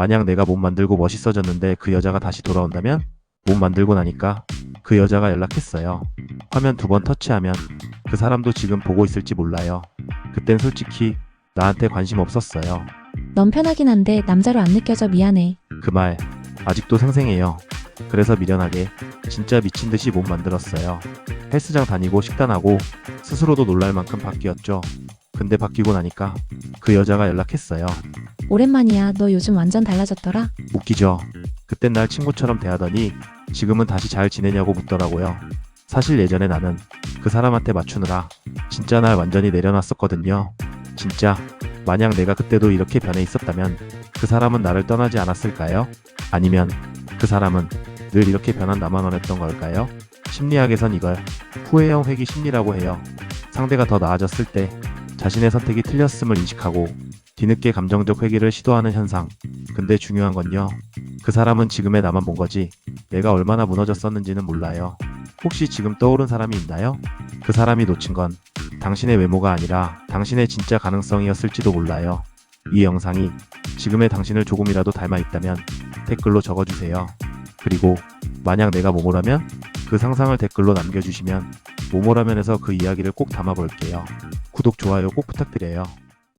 만약 내가 몸 만들고 멋있어졌는데 그 여자가 다시 돌아온다면? 몸 만들고 나니까 그 여자가 연락했어요. 화면 두 번 터치하면 그 사람도 지금 보고 있을지 몰라요. 그땐 솔직히 나한테 관심 없었어요. 넌 편하긴 한데 남자로 안 느껴져 미안해. 그 말 아직도 생생해요. 그래서 미련하게 진짜 미친 듯이 몸 만들었어요. 헬스장 다니고 식단하고 스스로도 놀랄 만큼 바뀌었죠. 근데 바뀌고 나니까 그 여자가 연락했어요. 오랜만이야. 너 요즘 완전 달라졌더라. 웃기죠. 그땐 날 친구처럼 대하더니 지금은 다시 잘 지내냐고 묻더라고요. 사실 예전에 나는 그 사람한테 맞추느라 진짜 날 완전히 내려놨었거든요. 진짜 만약 내가 그때도 이렇게 변해 있었다면 그 사람은 나를 떠나지 않았을까요? 아니면 그 사람은 늘 이렇게 변한 나만 원했던 걸까요? 심리학에선 이걸 후회형 회귀 심리라고 해요. 상대가 더 나아졌을 때 자신의 선택이 틀렸음을 인식하고 뒤늦게 감정적 회귀를 시도하는 현상. 근데 중요한 건요. 그 사람은 지금의 나만 본 거지 내가 얼마나 무너졌었는지는 몰라요. 혹시 지금 떠오른 사람이 있나요? 그 사람이 놓친 건 당신의 외모가 아니라 당신의 진짜 가능성이었을지도 몰라요. 이 영상이 지금의 당신을 조금이라도 닮아 있다면 댓글로 적어주세요. 그리고 만약 내가 모모라면 그 상상을 댓글로 남겨주시면 모모라면에서 그 이야기를 꼭 담아볼게요. 구독, 좋아요 꼭 부탁드려요.